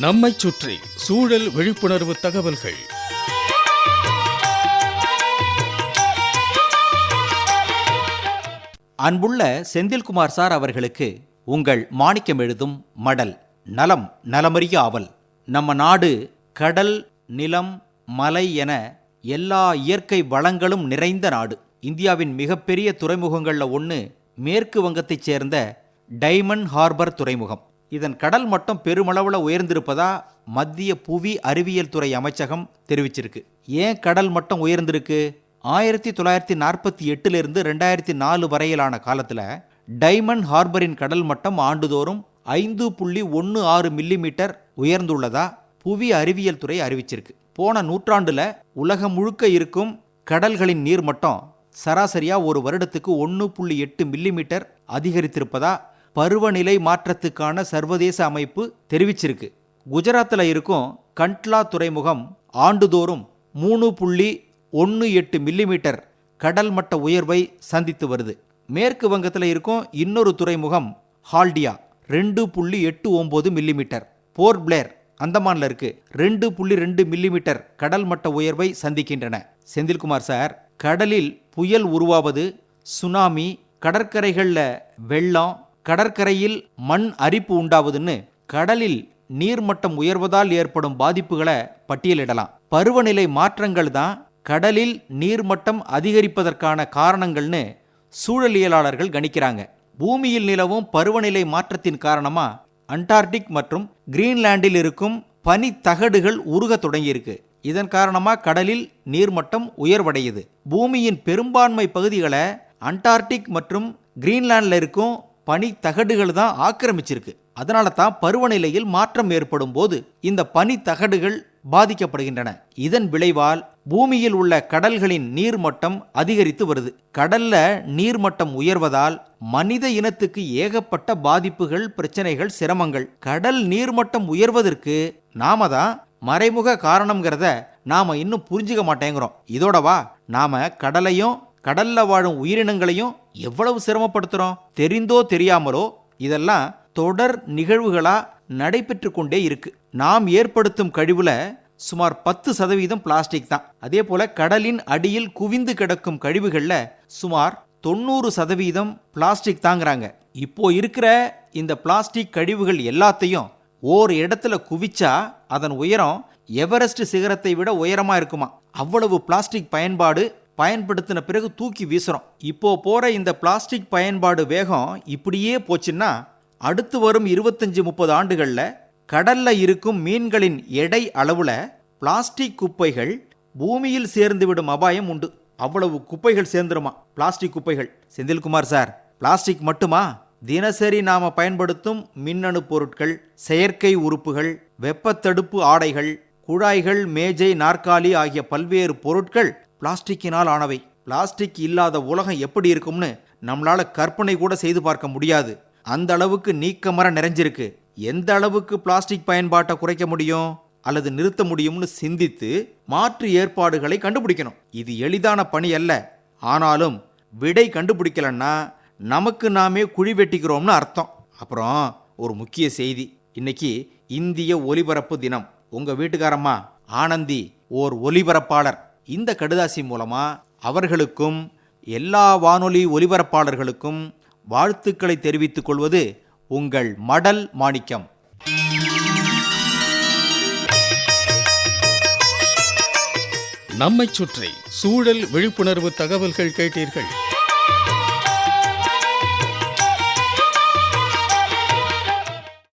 நம்மைச் சுற்றி சூழல் விழிப்புணர்வு தகவல்கள். அன்புள்ள செந்தில்குமார் சார் அவர்களுக்கு உங்கள் மாணிக்கம் எழுதும் மடல் நலம் நலமறிய ஆவல். நம்ம நாடு கடல் நிலம் மலை என எல்லா இயற்கை வளங்களும் நிறைந்த நாடு. இந்தியாவின் மிகப்பெரிய துறைமுகங்களில் ஒன்று மேற்கு வங்கத்தைச் சேர்ந்த டைமண்ட் ஹார்பர் துறைமுகம். இதன் கடல் மட்டம் பெருமளவில் உயர்ந்திருப்பதா மத்திய புவி அறிவியல் துறை அமைச்சகம் தெரிவிச்சிருக்கு. ஏன் கடல் மட்டம் உயர்ந்திருக்கு? ஆயிரத்தி தொள்ளாயிரத்தி நாற்பத்தி எட்டுலேருந்து ரெண்டாயிரத்தி நாலு வரையிலான காலத்தில் டைமண்ட் ஹார்பரின் கடல் மட்டம் ஆண்டுதோறும் ஐந்து புள்ளி ஒன்று ஆறு மில்லிமீட்டர் உயர்ந்துள்ளதா புவி அறிவியல் துறை அறிவிச்சிருக்கு. போன நூற்றாண்டில் உலகம் முழுக்க இருக்கும் கடல்களின் நீர்மட்டம் சராசரியாக ஒரு வருடத்துக்கு ஒன்று புள்ளி எட்டு மில்லிமீட்டர் அதிகரித்திருப்பதா பருவநிலை மாற்றத்துக்கான சர்வதேச அமைப்பு தெரிவிச்சிருக்கு. குஜராத்தில் இருக்கும் கண்ட்லா துறைமுகம் ஆண்டுதோறும் மூணு புள்ளி ஒன்று எட்டு மில்லிமீட்டர் கடல் மட்ட உயர்வை சந்தித்து வருது. மேற்கு வங்கத்தில் இருக்கும் இன்னொரு துறைமுகம் ஹால்டியா ரெண்டு புள்ளி எட்டு ஒம்பது மில்லிமீட்டர் போர்ட் பிளேர் அந்தமான்ல இருக்கு. ரெண்டு புள்ளி ரெண்டு மில்லிமீட்டர் கடல் மட்ட உயர்வை சந்திக்கின்றன. செந்தில்குமார் சார் கடலில் புயல் உருவாவது சுனாமி கடற்கரைகளில் வெள்ளம் கடற்கரையில் மண் அரிப்பு உண்டாவதுன்னு கடலில் நீர்மட்டம் உயர்வதால் ஏற்படும் பாதிப்புகளை பட்டியலிடலாம். பருவநிலை மாற்றங்கள் தான் கடலில் நீர்மட்டம் அதிகரிப்பதற்கான காரணங்கள்னு சூழலியலாளர்கள் கணிக்கிறாங்க. பூமியில் நிலவும் பருவநிலை மாற்றத்தின் காரணமா அண்டார்டிக் மற்றும் கிரீன்லாண்டில் இருக்கும் பனி தகடுகள் உருக தொடங்கியிருக்கு. இதன் காரணமா கடலில் நீர்மட்டம் உயர்வடையுது. பூமியின் பெரும்பான்மை பகுதிகளை அண்டார்டிக் மற்றும் கிரீன்லாண்டில் இருக்கும் பனி தகடுகள் தான் ஆக்கிரமிச்சிருக்கு. அதனால தான் பருவநிலையில் மாற்றம் ஏற்படும் போது இந்த பனி தகடுகள் பாதிக்கப்படுகின்றன. இதன் விளைவால் பூமியில் உள்ள கடல்களின் நீர்மட்டம் அதிகரித்து வருது. கடல்ல நீர்மட்டம் உயர்வதால் மனித இனத்துக்கு ஏகப்பட்ட பாதிப்புகள் பிரச்சனைகள் சிரமங்கள். கடல் நீர்மட்டம் உயர்வதற்கு நாம தான் மறைமுக காரணம்ங்கிறத நாம இன்னும் புரிஞ்சுக்க மாட்டேங்கிறோம். இதோடவா நாம கடலையும் கடல்ல வாழும் உயிரினங்களையும் எவ்வளவு சிரமப்படுத்துறோம்? தெரிந்தோ தெரியாமலோ இதெல்லாம் தொடர் நிகழ்வுகளா நடைபெற்று கொண்டே இருக்கு. நாம் ஏற்படுத்தும் கழிவுல சுமார் பத்து சதவீதம் பிளாஸ்டிக் தான். அதே போல கடலின் அடியில் குவிந்து கிடக்கும் கழிவுகள்ல சுமார் தொண்ணூறு சதவீதம் பிளாஸ்டிக் தாங்கிறாங்க. இப்போ இருக்கிற இந்த பிளாஸ்டிக் கழிவுகள் எல்லாத்தையும் ஓர் இடத்துல குவிச்சா அதன் உயரம் எவரெஸ்ட் சிகரத்தை விட உயரமா இருக்குமா? அவ்வளவு பிளாஸ்டிக் பயன்பாடு பயன்படுத்தின பிறகு தூக்கி வீசுறோம். இப்போ போற இந்த பிளாஸ்டிக் பயன்பாடு வேகம் இப்படியே போச்சுன்னா அடுத்து வரும் இருபத்தஞ்சு முப்பது ஆண்டுகளில் கடல்ல இருக்கும் மீன்களின் எடை அளவுல பிளாஸ்டிக் குப்பைகள் பூமியில் சேர்ந்து விடும் அபாயம் உண்டு. அவ்வளவு குப்பைகள் சேர்ந்துருமா? பிளாஸ்டிக் குப்பைகள். செந்தில்குமார் சார் பிளாஸ்டிக் மட்டுமா? தினசரி நாம பயன்படுத்தும் மின்னணு பொருட்கள் செயற்கை உறுப்புகள் வெப்பத்தடுப்பு ஆடைகள் குழாய்கள் மேஜை நாற்காலி ஆகிய பல்வேறு பொருட்கள் பிளாஸ்டிக்கினால் ஆனவை. பிளாஸ்டிக் இல்லாத உலகம் எப்படி இருக்கும்னு நம்மளால கற்பனை கூட செய்து பார்க்க முடியாது. அந்த அளவுக்கு நீக்கமர நிறைஞ்சிருக்கு. எந்த அளவுக்கு பிளாஸ்டிக் பயன்பாட்டை குறைக்க முடியும்? அல்லது நிறுத்த முடியும்னு சிந்தித்து மாற்று ஏற்பாடுகளை கண்டுபிடிக்கணும். இது எளிதான பணி அல்ல. ஆனாலும் விடை கண்டுபிடிக்கலன்னா நமக்கு நாமே குழி வெட்டிக்கிறோம்னு அர்த்தம். அப்புறம் ஒரு முக்கிய செய்தி. இன்னைக்கு இந்திய ஒலிபரப்பு தினம். உங்க வீட்டுக்காரம்மா ஆனந்தி ஓர் ஒலிபரப்பாளர். இந்த கடுதாசி மூலமா அவர்களுக்கும் எல்லா வானொலி ஒலிபரப்பாளர்களுக்கும் வாழ்த்துக்களை தெரிவித்துக் கொள்வது உங்கள் மடல் மாணிக்கம். நம்மை சுற்றி சூழல் விழிப்புணர்வு தகவல்கள் கேட்டீர்கள்.